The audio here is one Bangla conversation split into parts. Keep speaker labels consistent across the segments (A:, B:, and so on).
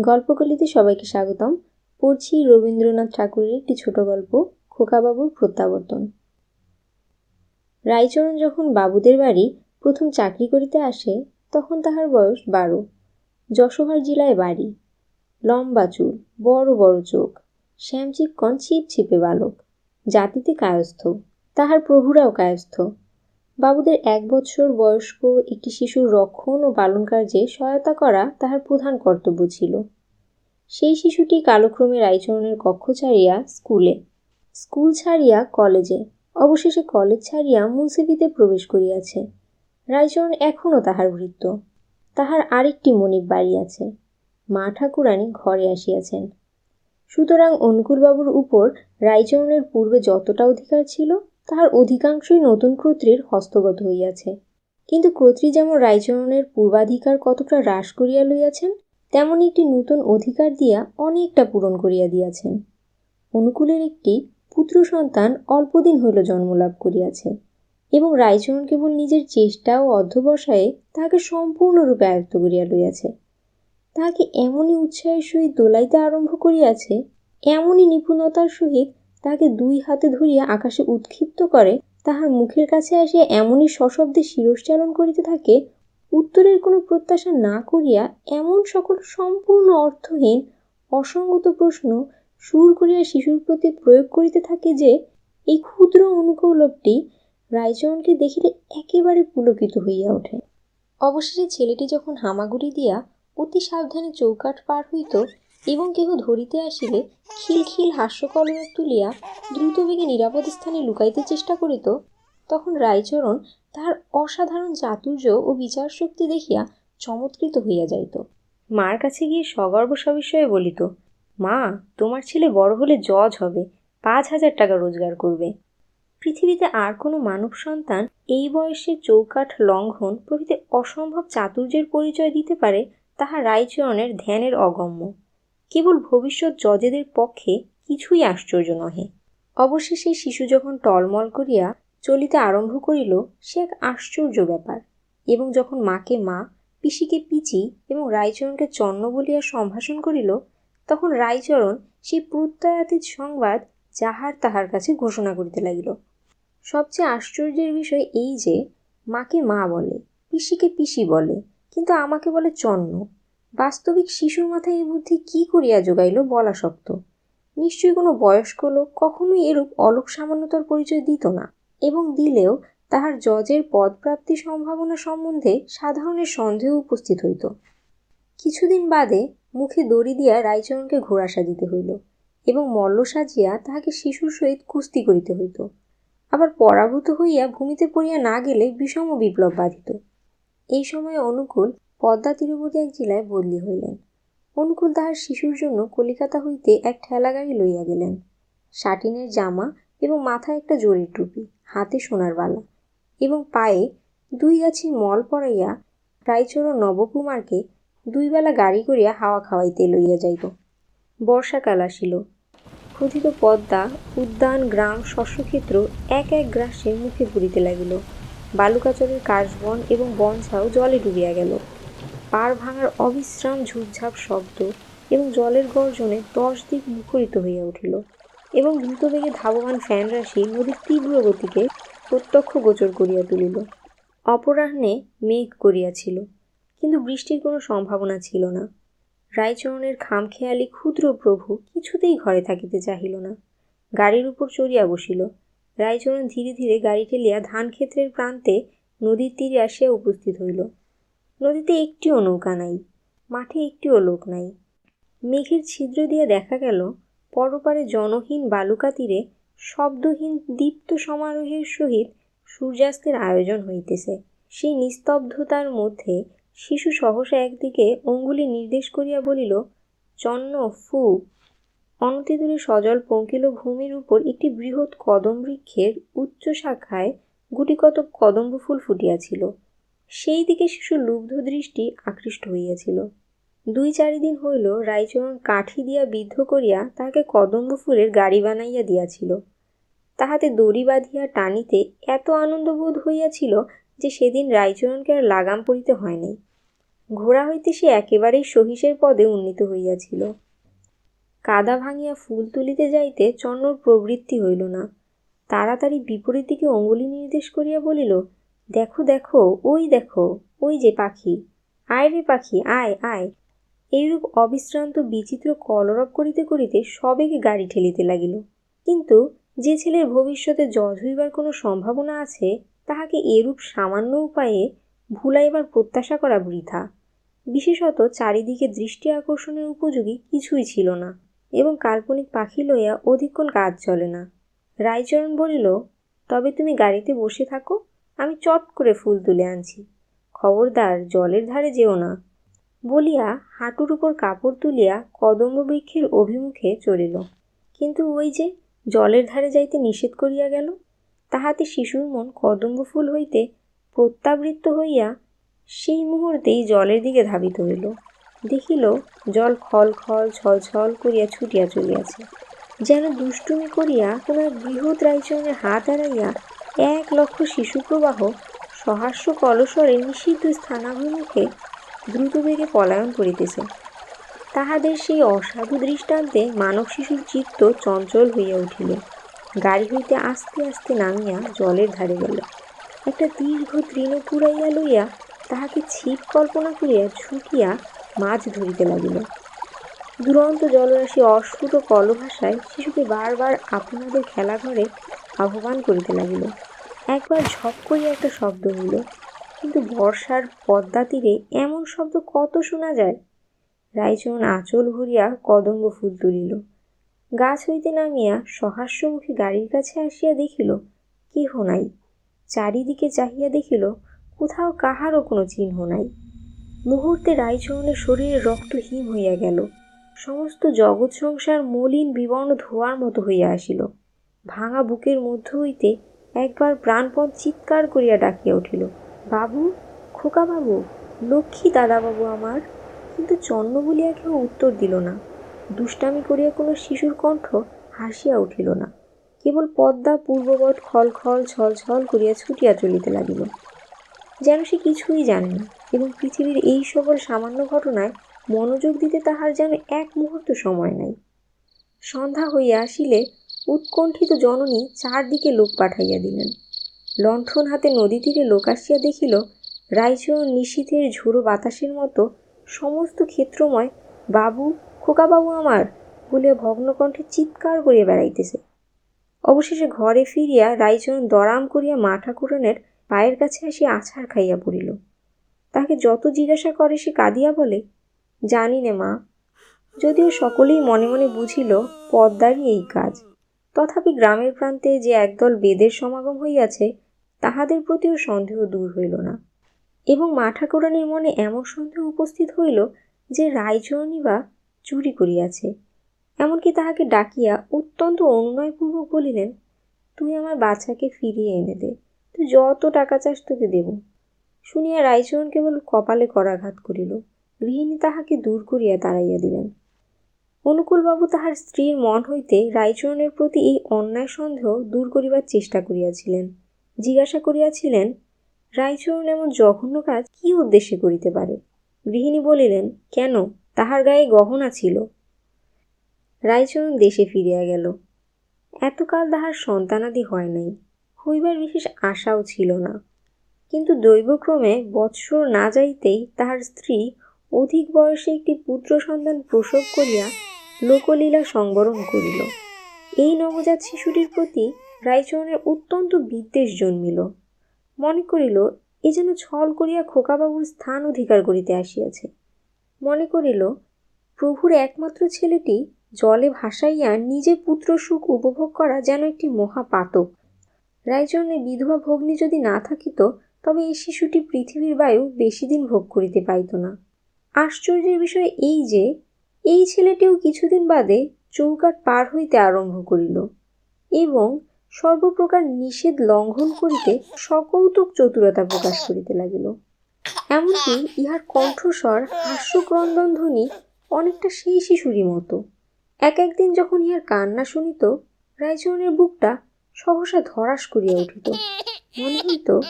A: গল্পকলিতে সবাইকে স্বাগতম। পড়ছি রবীন্দ্রনাথ ঠাকুরের একটি ছোট গল্প, খোকাবাবুর প্রত্যাবর্তন। রায়চরণ যখন বাবুদের বাড়ি প্রথম চাকরি করিতে আসে, তখন তাহার বয়স বারো। যশোহর জেলায় বাড়ি। লম্বা চুল, বড় বড় চোখ, শ্যামচিক্কন ছিপ ছিপে বালক। জাতিতে কায়স্থ, তাহার প্রভুরাও কায়স্থ। বাবুদের এক বৎসর বয়স্ক একটি শিশুর রক্ষণ ও পালন কার্যে সহায়তা করা তাহার প্রধান কর্তব্য ছিল। সেই শিশুটি কালক্রমে রায়চরণের কক্ষ ছাড়িয়া স্কুলে, স্কুল ছাড়িয়া কলেজে, অবশেষে কলেজ ছাড়িয়া মুন্সিফিতে প্রবেশ করিয়াছে। রায়চরণ এখনও তাহার ভৃত্য। তাহার আরেকটি মনিব বাড়ি আছে। মা ঠাকুরানী ঘরে আসিয়াছেন। সুতরাং অনুকূলবাবুর উপর রায়চরণের পূর্বে যতটা অধিকার ছিল তাহার অধিকাংশই নতুন কর্ত্রীর হস্তগত হইয়াছে। কিন্তু কর্ত্রী যেমন রায়চরণের পূর্বাধিকার কতটা হ্রাস করিয়া লইয়াছেন, তেমন একটি নূতন অধিকার দিয়া অনেকটা পূরণ করিয়া দিয়াছেন। অনুকূলের একটি পুত্র সন্তান অল্পদিন হইল জন্মলাভ করিয়াছে এবং রায়চরণ কেবল নিজের চেষ্টা ও অধ্যবসায়ে তাহাকে সম্পূর্ণরূপে আয়ত্ত করিয়া লইয়াছে। তাহাকে এমনই উৎসাহের সহিত দোলাইতে আরম্ভ করিয়াছে, এমনই নিপুণতার সহিত তাহাকে দুই হাতে ধরিয়া আকাশে উৎক্ষিপ্ত করে, তাহার মুখের কাছে আসিয়া এমনই সশব্দে শিরশ্চালন করিতে থাকে, উত্তরের কোনো প্রত্যাশা না করিয়া এমন সকল সম্পূর্ণ অর্থহীন, অসঙ্গত প্রশ্ন সুর করিয়া শিশুর প্রতি প্রয়োগ করিতে থাকে যে, এই ক্ষুদ্র অনুকৌলভটি রায়চরণকে দেখিলে একেবারে পুলকিত হইয়া ওঠে। অবশেষে ছেলেটি যখন হামাগুড়ি দিয়া অতি সাবধানে চৌকাঠ পার হইত এবং কেহ ধরিতে আসিলে খিলখিল হাস্যকলরব তুলিয়া দ্রুতবেগে নিরাপদ স্থানে লুকাইতে চেষ্টা করিত। তখন রায়চরণ তাহার অসাধারণ চাতুর্য ও বিচার শক্তি দেখিয়া চমৎকৃত হইয়া যাইত। মার কাছে গিয়ে সগর্ব সবিষয়ে বলিত, মা, তোমার ছেলে বড় হলে জজ হবে, পাঁচ হাজার টাকা রোজগার করবে। পৃথিবীতে আর কোনো মানব সন্তান এই বয়সে চৌকাঠ লঙ্ঘন প্রভৃতি অসম্ভব চাতুর্যের পরিচয় দিতে পারে তাহা রায়চরণের ধ্যানের অগম্য। কেবল ভবিষ্যৎ জজেদের পক্ষে কিছুই আশ্চর্য নহে। অবশেষে শিশু যখন টলমল করিয়া চলিতে আরম্ভ করিল, সে এক আশ্চর্য ব্যাপার। এবং যখন মাকে মা, পিসিকে পিচি এবং রায়চরণকে চন্ন বলিয়া সম্ভাষণ করিল, তখন রায়চরণ সেই প্রত্যয়াতীত সংবাদ যাহার তাহার কাছে ঘোষণা করিতে লাগিল। সবচেয়ে আশ্চর্যের বিষয় এই যে, মাকে মা বলে, পিসিকে পিসি বলে, কিন্তু আমাকে বলে চন্ন। বাস্তবিক শিশুর মাথায় এই বুদ্ধি কি করিয়া যোগাইল বলা শক্ত। নিশ্চয়ই কোনো বয়স্ক লোক কখনোই এরূপ অলোক সামান্যতার পরিচয় দিত না এবং দিলেও তাহার জজের পদপ্রাপ্তি সম্ভাবনা সম্বন্ধে সাধারণের সন্দেহ উপস্থিত হইত। কিছুদিন বাদে মুখে দড়ি দিয়া রায়চরণকে ঘোড়া সাজিতে হইল এবং মল্ল সাজিয়া তাহাকে শিশুর সহিত কুস্তি করিতে হইত। আবার পরাভূত হইয়া ভূমিতে পড়িয়া না গেলে বিষম বিপ্লব বাধিত। এই সময়ে অনুকূল পদ্মা তীরবর্তী এক জেলায় বদলি হইলেন। অনুকূল তাহার শিশুর জন্য কলিকাতা হইতে এক ঠেলা গাড়ি লইয়া গেলেন। সাটিনের জামা এবং মাথায় একটা জরির টুপি, হাতে সোনার বালা এবং পায়ে দুই গাছি মল পরাইয়া রায়চরণ নবকুমারকে দুইবেলা গাড়ি করিয়া হাওয়া খাওয়াইতে লইয়া যাইত। বর্ষাকাল আসিল। ক্ষুধিত পদ্মা উদ্যান, গ্রাম, শস্যক্ষেত্র এক এক গ্রাসে মুখে পড়িতে লাগিল। বালুকাচরের কাশবন এবং বনঝাও জলে ডুবিয়া গেল। পাড় ভাঙার অবিশ্রাম ঝুপঝাপ শব্দ এবং জলের গর্জনে দশ দিক মুখরিত হইয়া উঠিল এবং দ্রুতবেগে ধাবমান ফ্যান রাশি নদীর তীব্র গতিকে প্রত্যক্ষ গোচর করিয়া তুলিল। অপরাহ্নে মেঘ করিয়াছিল, কিন্তু বৃষ্টির কোনো সম্ভাবনা ছিল না। রায়চরণের খামখেয়ালি ক্ষুদ্র প্রভু কিছুতেই ঘরে থাকিতে চাহিল না। গাড়ির উপর চড়িয়া বসিল। রায়চরণ ধীরে ধীরে গাড়ি ঠেলিয়া ধান ক্ষেত্রের প্রান্তে নদীর তীরে আসিয়া উপস্থিত হইল। নদীতে একটিও নৌকা নাই, মাঠে একটিও লোক নাই। মেঘের ছিদ্র দিয়ে দেখা গেল, পরপারে জনহীন বালুকা তীরে শব্দহীন দীপ্ত সমারোহের সহিত সূর্যাস্তের আয়োজন হইতেছে। সেই নিস্তব্ধতার মধ্যে শিশু সহসা একদিকে অঙ্গুলি নির্দেশ করিয়া বলিল, চন্ন, ফু। অনতিদূরে সজল পঙ্কিল ভূমির উপর একটি বৃহৎ কদম বৃক্ষের উচ্চ শাখায় গুটিকত কদম্ব ফুল ফুটিয়াছিল। সেই দিকে শিশু লুব্ধ দৃষ্টি আকৃষ্ট হইয়াছিল। দুই চারিদিন হইল রায়চরণ কাঠি দিয়া বিদ্ধ করিয়া তাহাকে কদম্ব ফুলের গাড়ি বানাইয়া দিয়াছিল। তাহাতে দড়ি বাঁধিয়া টানিতে এত আনন্দবোধ হইয়াছিল যে সেদিন রায়চরণকে আর লাগাম পড়িতে হয় নাই। ঘোড়া হইতে সে একেবারেই সহিসের পদে উন্নীত হইয়াছিল। কাদা ভাঙিয়া ফুল তুলিতে যাইতে চন্নর প্রবৃত্তি হইল না। তাড়াতাড়ি বিপরীত দিকে অঙ্গুলি নির্দেশ করিয়া বলিল দেখো দেখো, ওই দেখো, ওই যে পাখি। আয় রে পাখি, আয় আয়। এইরূপ অবিশ্রান্ত, বিচিত্র কলরব করিতে করিতে সবেগে গাড়ি ঠেলিতে লাগিল। কিন্তু যে ছেলের ভবিষ্যতে জজ হইবার কোনো সম্ভাবনা আছে, তাহাকে এরূপ সামান্য উপায়ে ভুলাইবার প্রত্যাশা করা বৃথা। বিশেষত চারিদিকে দৃষ্টি আকর্ষণের উপযোগী কিছুই ছিল না এবং কাল্পনিক পাখি লইয়া অধিকক্ষণ কাজ চলে না। রায়চরণ বলিল, তবে তুমি গাড়িতে বসে থাকো আমি চট করে ফুল তুলে আনছি। খবরদার, জলের ধারে যেও না। বলিয়া হাঁটুর উপর কাপড় তুলিয়া কদম্ব বৃক্ষের অভিমুখে চলিল। কিন্তু ওই যে জলের ধারে যাইতে নিষেধ করিয়া গেল, তাহাতে শিশুর মন কদম্ব ফুল হইতে প্রত্যাবৃত্ত হইয়া সেই মুহূর্তেই জলের দিকে ধাবিত হইল। দেখিল জল খল খল ছল ছল করিয়া ছুটিয়া চলিয়াছে। যেন দুষ্টুমি করিয়া কোনো বৃহৎ রাইচরণের হাত এড়াইয়া এক লক্ষ শিশু প্রবাহ সহাস্য কলস্বরে নিষিদ্ধ স্থানাভিমুখে দ্রুতবেগে পলায়ন করিতেছে। তাহাদের সেই অসাধু দৃষ্টান্তে মানব শিশুর চিত্ত চঞ্চল হইয়া উঠিল। গাড়ি হইতে আস্তে আস্তে নামিয়া জলের ধারে গেল। একটা দীর্ঘ তৃণ পুরাইয়া লইয়া তাহাকে ছিপ কল্পনা করিয়া ঝুঁকিয়া মাছ ধরিতে লাগিল। দুরন্ত জলরাশি অস্ফুট কলভাষায় শিশুকে বারবার আপনাদের খেলাঘরে আহ্বান করিতে লাগিল। একবার ঝপ করিয়া একটা শব্দ হইল, কিন্তু বর্ষার পদ্মা তীরে এমন শব্দ কত শোনা যায়? রায়চরণ আঁচল ভরিয়া কদম্ব ফুল তুলিল। গাছ হইতে নামিয়া সহাস্যমুখী গাড়ির কাছে আসিয়া দেখিল, কেহ নাই। চারিদিকে চাহিয়া দেখিল, কোথাও কাহারও কোনো চিহ্ন নাই। মুহূর্তে রায়চরণের শরীরে রক্ত হিম হইয়া গেল। সমস্ত জগৎ সংসার মলিন বিবর্ণ ধোয়ার মতো হইয়া আসিল। ভাঙা বুকের মধ্য হইতে একবার প্রাণপণ চিৎকার করিয়া ডাকিয়া উঠিল, বাবু খোকা বাবু লক্ষ্মী দাদাবাবু আমার। কিন্তু চন্ন বলিয়া কেউ উত্তর দিল না। দুষ্টামি করিয়া কোনো শিশুর কণ্ঠ হাসিয়া উঠিল না। কেবল পদ্মা পূর্ববৎ খল খল ছল ছল করিয়া ছুটিয়া চলিতে লাগিল। যেন সে কিছুই জানে না এবং পৃথিবীর এই সকল সামান্য ঘটনায় মনোযোগ দিতে তাহার যেন এক মুহূর্ত সময় নাই। সন্ধ্যা হইয়া আসিলে উৎকণ্ঠিত জননী চারদিকে লোক পাঠাইয়া দিলেন। লণ্ঠন হাতে নদী তীরে লোক আসিয়া দেখিল রাইচরণ নিশীথের ঝোড়ো বাতাসের মতো সমস্ত ক্ষেত্রময়, বাবু, খোকাবাবু আমার! বলিয়া ভগ্নকণ্ঠে চিৎকার করিয়া বেড়াইতেছে। অবশেষে ঘরে ফিরিয়া রাইচরণ দরাম করিয়া মা ঠাকুরনের পায়ের কাছে আসিয়া আছাড় খাইয়া পড়িল। তাকে যত জিজ্ঞাসা করে সে কাঁদিয়া বলে, জানি নে মা, যদিও সকলেই মনে মনে বুঝিল, পদ্মারই এই কাজ। তথাপি গ্রামের প্রান্তে যে একদল বেদের সমাগম হইয়াছে, তাহাদের প্রতিও সন্দেহ দূর হইল না। এবং মা ঠাকুরানীর মনে এমন সন্দেহ উপস্থিত হইল যে রায়চরণী বা চুরি করিয়াছে। এমনকি তাহাকে ডাকিয়া অত্যন্ত অনুনয়পূর্বক বলিলেন, তুই আমার বাচ্চাকে ফিরিয়ে এনে দে, তুই যত টাকা চাস তোকে দেব। শুনিয়া রায়চরণ কেবল কপালে করাঘাত করিল। গৃহিণী তাহাকে দূর করিয়া তাড়াইয়া দিলেন। অনুকূলবাবু তাহার স্ত্রীর মন হইতে রায়চরণের প্রতি এই অন্যায় সন্দেহ দূর করিবার চেষ্টা করিয়াছিলেন। জিজ্ঞাসা করিয়াছিলেন, রায়চরণ এমন জঘন্য কাজ কি উদ্দেশ্যে করিতে পারে? গৃহিণী বলিলেন, কেন? তাহার গায়ে গহনা ছিল। রায়চরণ দেশে ফিরিয়া গেল। এতকাল তাহার সন্তানাদি হয় নাই, হইবার বিশেষ আশাও ছিল না। কিন্তু দৈবক্রমে বৎসর না যাইতেই তাহার স্ত্রী অধিক বয়সে একটি পুত্র সন্তান প্রসব করিয়া লোকলীলা সংবরণ করিল। এই নবজাত শিশুটির প্রতি রায়চরণের অত্যন্ত বিদ্বেষ জন্মিল। মনে করিল, এ যেন ছল করিয়া খোকাবাবুর স্থান অধিকার করিতে আসিয়াছে। মনে করিল, প্রভুর একমাত্র ছেলেটি জলে ভাসাইয়া নিজে পুত্র সুখ উপভোগ করা যেন একটি মহাপাতক। রায়চরণের বিধবা ভগ্নী যদি না থাকিত, তবে এই শিশুটি পৃথিবীর বায়ু বেশি দিন ভোগ করিতে পাইত না। আশ্চর্যের বিষয় এই যে এই ছেলেটিও কিছুদিন বাদে চৌকাট পার হইতে আরম্ভ করিল এবং সর্বপ্রকার নিষেধ লঙ্ঘন করিতে সকৌতুক চতুরতা প্রকাশ করিতে লাগিল। এমনকি ইহার কণ্ঠস্বর হাস্যক্রন্দন ধ্বনি অনেকটা সেই শিশুরই মতো। এক একদিন যখন ইহার কান্না শুনিত, রায়চরণের বুকটা সহসা ধরাস করিয়া উঠিত। মনে হইত,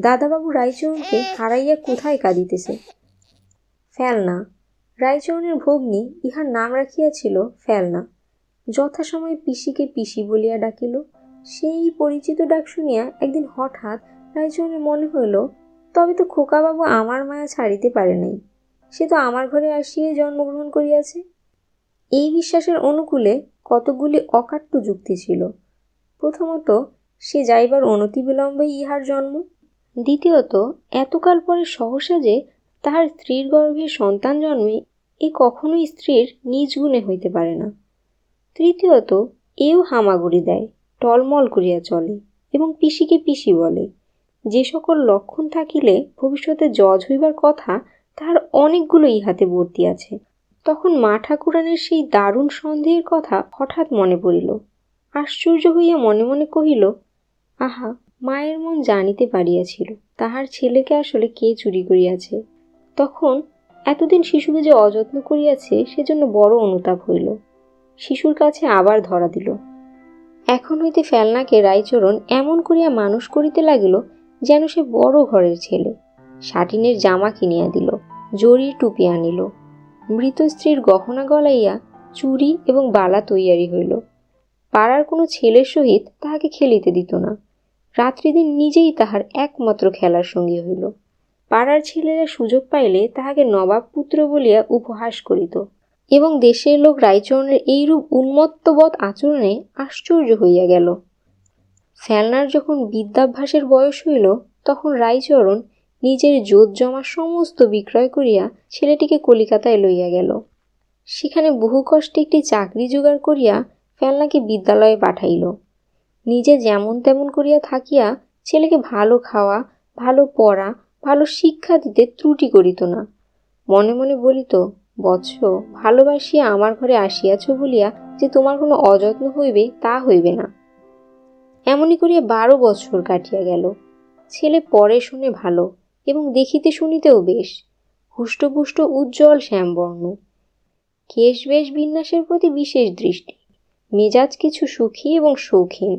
A: দাদাবাবু রায়চরণকে হারাইয়া কোথায় কাঁদিতেছে? ফেলনা। রায়চরণের ভগ্নী ইহার নাম রাখিয়াছিল ফেলনা। যথাসময়ে পিসিকে পিসি বলিয়া ডাকিল। সেই পরিচিত ডাক শুনিয়া একদিন হঠাৎ রায়চরণের মনে হইল, তবে তো খোকাবাবু আমার মায়া ছাড়িতে পারে নাই। সে তো আমার ঘরে আসিয়াই জন্মগ্রহণ করিয়াছে। এই বিশ্বাসের অনুকূলে কতকগুলি অকাট্য যুক্তি ছিল। প্রথমত, সে যাইবার অনতি অনতিবিলম্বেই ইহার জন্ম। দ্বিতীয়ত, এতকাল পরে সহসা যে তাহার স্ত্রীর গর্ভে সন্তান জন্মে এ কখনোই স্ত্রীর নিজ গুণে হইতে পারে না। তৃতীয়ত, এও হামাগুড়ি দেয়, টলমল করিয়া চলে এবং পিসিকে পিসি বলে। যে সকল লক্ষণ থাকিলে ভবিষ্যতে জজ হইবার কথা তাহার অনেকগুলো ইহাতে বর্তি আছে। তখন মা ঠাকুরানের সেই দারুণ সন্দেহের কথা হঠাৎ মনে পড়িল। আশ্চর্য হইয়া মনে মনে কহিল, আহা, মায়ের মন জানিতে পারিয়াছিল, তাহার ছেলেকে আসলে কে চুরি করিয়াছে? তখন এতদিন শিশুকে যে অযত্ন করিয়াছে, সেজন্য বড় অনুতাপ হইল। শিশুর কাছে আবার ধরা দিল। এখন হইতে ফেলনাকে রায়চরণ এমন করিয়া মানুষ করিতে লাগিল, যেন সে বড় ঘরের ছেলে। সাটিনের জামা কিনিয়া দিল, জরির টুপি আনিল। মৃত স্ত্রীর গহনা গলাইয়া চুরি এবং বালা তৈয়ারি হইল। পাড়ার কোনো ছেলের সহিত তাহাকে খেলিতে দিত না। রাত্রিদিন নিজেই তাহার একমাত্র খেলার সঙ্গী হইল। পাড়ার ছেলেরা সুযোগ পাইলে তাহাকে নবাব পুত্র বলিয়া উপহাস করিত। এবং দেশের লোক রায়চরণের এইরূপ উন্মত্তবৎ আচরণে আশ্চর্য হইয়া গেল। ফেলনার যখন বিদ্যাভ্যাসের বয়স হইল, তখন রায়চরণ নিজের জোত জমা সমস্ত বিক্রয় করিয়া ছেলেটিকে কলিকাতায় লইয়া গেল। সেখানে বহু কষ্টে একটি চাকরি জোগাড় করিয়া ফেলনাকে বিদ্যালয়ে পাঠাইল। নিজে যেমন তেমন করিয়া থাকিয়া ছেলেকে ভালো খাওয়া, ভালো পড়া ভালো শিক্ষা দিতে ত্রুটি করিত না। মনে মনে বলিত, বৎস, ভালোবাসিয়া আমার ঘরে আসিয়াছ বলিয়া যে তোমার কোনো অযত্ন হইবে তা হইবে না। এমনই করিয়া বারো বছর কাটিয়া গেল। ছেলে পরে শুনে ভালো এবং দেখিতে শুনিতেও বেশ। হুষ্টপুষ্ট, উজ্জ্বল শ্যামবর্ণ। কেশ বেশ বিন্যাসের প্রতি বিশেষ দৃষ্টি। মেজাজ কিছু সুখী এবং শৌখিন।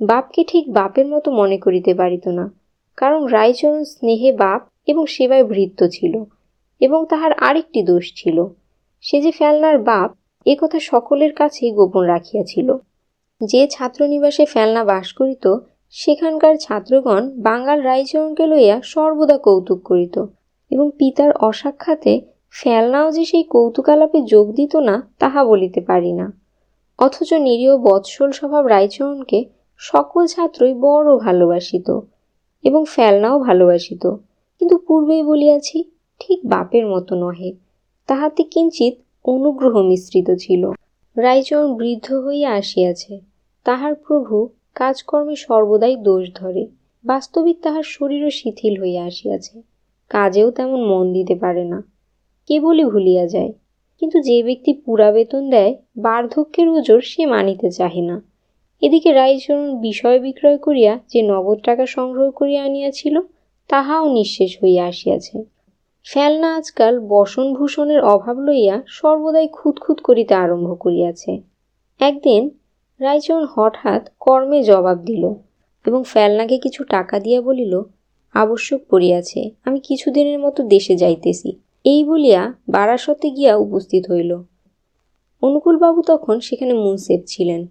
A: বাপকে ঠিক বাপের মতো মনে করিতে পারিত না। কারণ রায়চরণ স্নেহে বাপ এবং সেবায় বৃদ্ধ ছিল এবং তাহার আরেকটি দোষ ছিল। সে যে ফেলনার বাপ, এ কথা সকলের কাছেই গোপন রাখিয়াছিল। যে ছাত্রনিবাসে ফেলনা বাস করিত, সেখানকার ছাত্রগণ বাঙাল রায়চরণকে লইয়া সর্বদা কৌতুক করিত এবং পিতার অসাক্ষাতে ফেলনাও যে সেই কৌতুকালাপে যোগ দিত না, তাহা বলিতে পারি না। অথচ নিরীহ বৎসল স্বভাব রায়চরণকে সকল ছাত্রই বড় ভালোবাসিত। এবং ফেলনাও ভালোবাসিত কিন্তু পূর্বেই বলিয়াছি, ঠিক বাপের মতো নহে। তাহাতে কিঞ্চিত অনুগ্রহ মিশ্রিত ছিল। রায়চরণ বৃদ্ধ হইয়া আসিয়াছে। তাহার প্রভু কাজকর্মে সর্বদাই দোষ ধরে। বাস্তবিক তাহার শরীরও শিথিল হইয়া আসিয়াছে। কাজেও তেমন মন দিতে পারে না। কেবলই ভুলিয়া যায়। কিন্তু যে ব্যক্তি পুরা বেতন দেয়, বার্ধক্যের ওজোর সে মানিতে চাহে না। এদিকে রায়চরণ বিষয় বিক্রয় করিয়া যে নগদ টাকা সংগ্রহ করিয়া আনিয়াছিল, তাহাও নিঃশেষ হইয়া আসিয়াছে। ফেলনা আজকাল বসনভূষণের অভাব লইয়া সর্বদাই খুঁতখুত করিতে আরম্ভ করিয়াছে। একদিন রায়চরণ হঠাৎ কর্মে জবাব দিল এবং ফেলনাকে কিছু টাকা দিয়া বলিল, আবশ্যক পড়িয়াছে, আমি কিছুদিনের মতো দেশে যাইতেছি। এই বলিয়া বারাসতে গিয়া উপস্থিত হইল। অনুকূলবাবু তখন সেখানে মুনসেফ ছিলেন।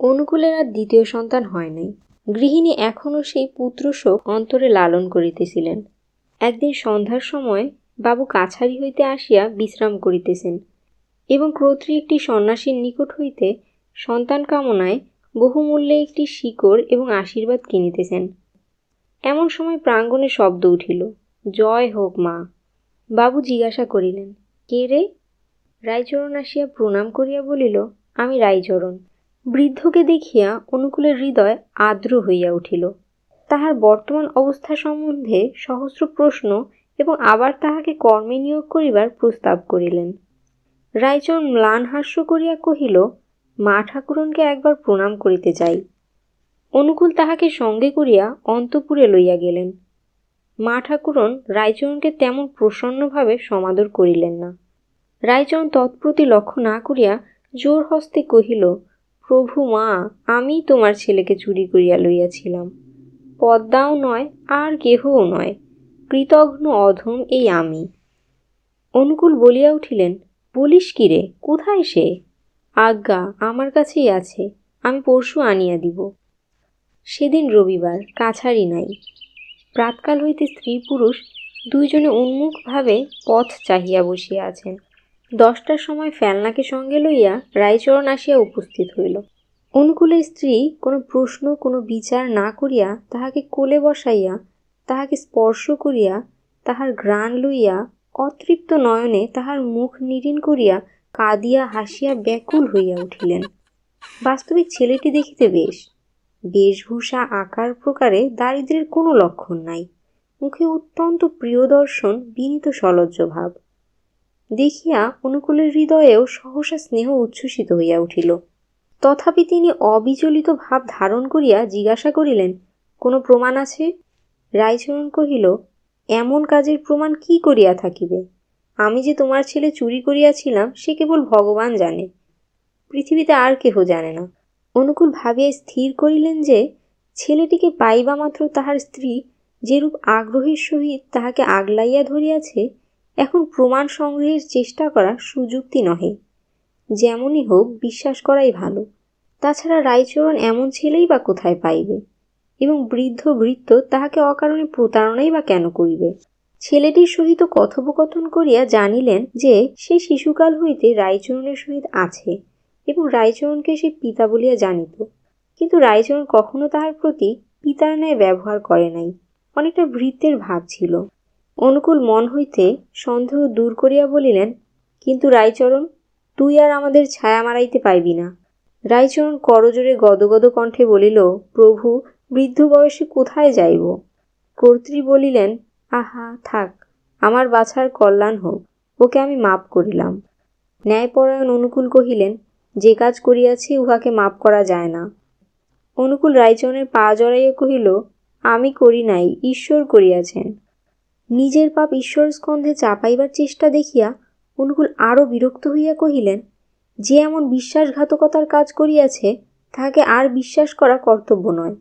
A: অনুকূলের আর দ্বিতীয় সন্তান হয় নাই। গৃহিণী এখনও সেই পুত্রশোক অন্তরে লালন করিতেছিলেন। একদিন সন্ধ্যার সময় বাবু কাছারি হইতে আসিয়া বিশ্রাম করিতেছেন এবং ক্রোত্রী একটি সন্ন্যাসীর নিকট হইতে সন্তান কামনায় বহুমূল্যে একটি শিকড় এবং আশীর্বাদ কিনিতেছেন। এমন সময় প্রাঙ্গণে শব্দ উঠিল, জয় হোক মা। বাবু জিজ্ঞাসা করিলেন, কে রে? রায়চরণ আসিয়া প্রণাম করিয়া বলিল, আমি রায়চরণ। বৃদ্ধকে দেখিয়া অনুকূলের হৃদয় আর্দ্র হইয়া উঠিল। তাহার বর্তমান অবস্থা সম্বন্ধে সহস্র প্রশ্ন এবং আবার তাহাকে কর্মে নিয়োগ করিবার প্রস্তাব করিলেন। রায়চরণ ম্লান হাস্য করিয়া কহিল, মা ঠাকুরনকে একবার প্রণাম করিতে চাই অনুকূল তাহাকে সঙ্গে করিয়া অন্তপুরে লইয়া গেলেন। মা ঠাকুরন রায়চরণকে তেমন প্রসন্নভাবে সমাদর করিলেন না। রায়চরণ তৎপ্রতি লক্ষ্য না করিয়া জোর হস্তে কহিল প্রভু মা, আমি তোমার ছেলেকে চুরি করিয়া লইয়াছিলাম। পদ্মাও নয়, আর কেহও নয়। কৃতঘ্ন অধম এই আমি। অনুকূল বলিয়া উঠিলেন, বলিস কি রে, কোথায় সে? আজ্ঞা, আমার কাছেই আছে, আমি পরশু আনিয়া দিব। সেদিন রবিবার, কাছারি নাই। প্রাতকাল হইতে স্ত্রী পুরুষ দুইজনে উন্মুখভাবে পথ চাহিয়া বসিয়া আছেন। দশটার সময় ফেলনাকে সঙ্গে লইয়া রায়চরণ আসিয়া উপস্থিত হইল। অনুকূলের স্ত্রী কোনো প্রশ্ন, কোনো বিচার না করিয়া তাহাকে কোলে বসাইয়া, তাহাকে স্পর্শ করিয়া, তাহার ঘ্রাণ লইয়া, অতৃপ্ত নয়নে তাহার মুখ নিরীন করিয়া কাঁদিয়া হাসিয়া ব্যাকুল হইয়া উঠিলেন। বাস্তবিক ছেলেটি দেখিতে বেশ। বেশভূষা আকার প্রকারে দারিদ্র্যের কোনো লক্ষণ নাই। মুখে অত্যন্ত প্রিয়দর্শন, বিনীত সলজ্জ ভাব। দেখিয়া অনুকূলের হৃদয়েও সহসা স্নেহ উচ্ছ্বসিত হইয়া উঠিল। তথাপি তিনি অবিচলিত ভাব ধারণ করিয়া জিজ্ঞাসা করিলেন, কোনো প্রমাণ আছে? রায়চরণ কহিল, এমন কাজের প্রমাণ কি করিয়া থাকিবে? আমি যে তোমার ছেলে চুরি করিয়াছিলাম, সে কেবল ভগবান জানে। পৃথিবীতে আর কেহ জানে না। অনুকূল ভাবিয়া স্থির করিলেন যে, ছেলেটিকে পাইবা মাত্র তাহার স্ত্রী যেরূপ আগ্রহের সহিত তাহাকে আগলাইয়া ধরিয়াছে এখন প্রমাণ সংগ্রহের চেষ্টা করা সুযুক্তি নহে। যেমনই হোক, বিশ্বাস করাই ভালো। তাছাড়া রায়চরণ এমন ছেলেই বা কোথায় পাইবে? এবং বৃদ্ধ ভৃত্য তাহাকে অকারণে প্রতারণাই বা কেন করিবে? ছেলেটির সহিত কথোপকথন করিয়া জানিলেন যে, সে শিশুকাল হইতে রায়চরণের সহিত আছে এবং রায়চরণকে সে পিতা বলিয়া জানিত। কিন্তু রায়চরণ কখনো তাহার প্রতি পিতার ন্যায় ব্যবহার করে নাই। অনেকটা ভৃত্যের ভাব ছিল। অনুকূল মন হইতে সন্দেহ দূর করিয়া বলিলেন, কিন্তু রায়চরণ, তুই আর আমাদের ছায়া মারাইতে পাইবি না। রায়চরণ করজোরে গদগদ কণ্ঠে বলিল, প্রভু, বৃদ্ধ বয়সে কোথায় যাইব? কর্ত্রী বলিলেন, আহা, থাক, আমার বাছার কল্যাণ হোক, ওকে আমি মাপ করিলাম। ন্যায়পরায়ণ অনুকূল কহিলেন, যে কাজ করিয়াছি, উহাকে মাপ করা যায় না। অনুকূল রায়চরণের পা জড়াইয়া কহিল, আমি করি নাই, ঈশ্বর করিয়াছেন। নিজের পাপ ঈশ্বর স্কন্ধে চাপাইবার চেষ্টা দেখিয়া অনুকূল আরও বিরক্ত হইয়া কহিলেন, যে এমন বিশ্বাসঘাতকতার কাজ করিয়াছে, তাহাকে আর বিশ্বাস করা কর্তব্য নয়।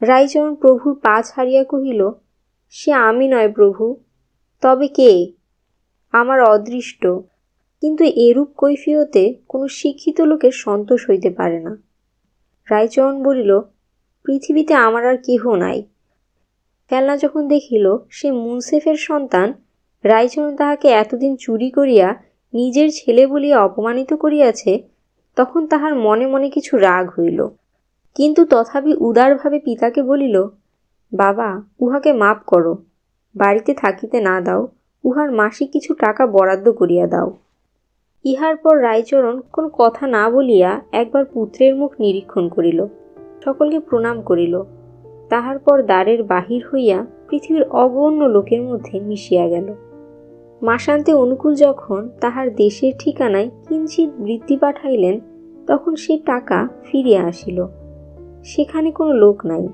A: রায়চরণ প্রভুর পা ছাড়িয়া কহিল, সে আমি নয় প্রভু, তবে কে? আমার অদৃষ্ট। কিন্তু এরূপ কৈফিয়তে কোনো শিক্ষিত লোকের সন্তোষ হইতে পারে না। রায়চরণ বলিল, পৃথিবীতে আমার আর কেহ নাই। ফেলনা যখন দেখিল সে মুনসেফের সন্তান, রায়চরণ তাহাকে এতদিন চুরি করিয়া নিজের ছেলে বলিয়া অপমানিত করিয়াছে, তখন তাহার মনে মনে কিছু রাগ হইল। কিন্তু তথাপি উদারভাবে পিতাকে বলিল, বাবা, উহাকে মাপ করো, বাড়িতে থাকিতে না দাও, উহার মাসিক কিছু টাকা বরাদ্দ করিয়া দাও ইহার পর রায়চরণ কোনো কথা না বলিয়া একবার পুত্রের মুখ নিরীক্ষণ করিল, সকলকে প্রণাম করিল। তাহার পর দ্বারের বাহির হইয়া পৃথিবীর অগণ্য লোকের মধ্যে মিশিয়া গেল। মাসান্তে অনুকূল যখন তাহার দেশের ঠিকানায় কিঞ্চিত বৃদ্ধি পাঠাইলেন, তখন সে টাকা ফিরিয়া আসিল। সেখানে কোনো লোক নাই।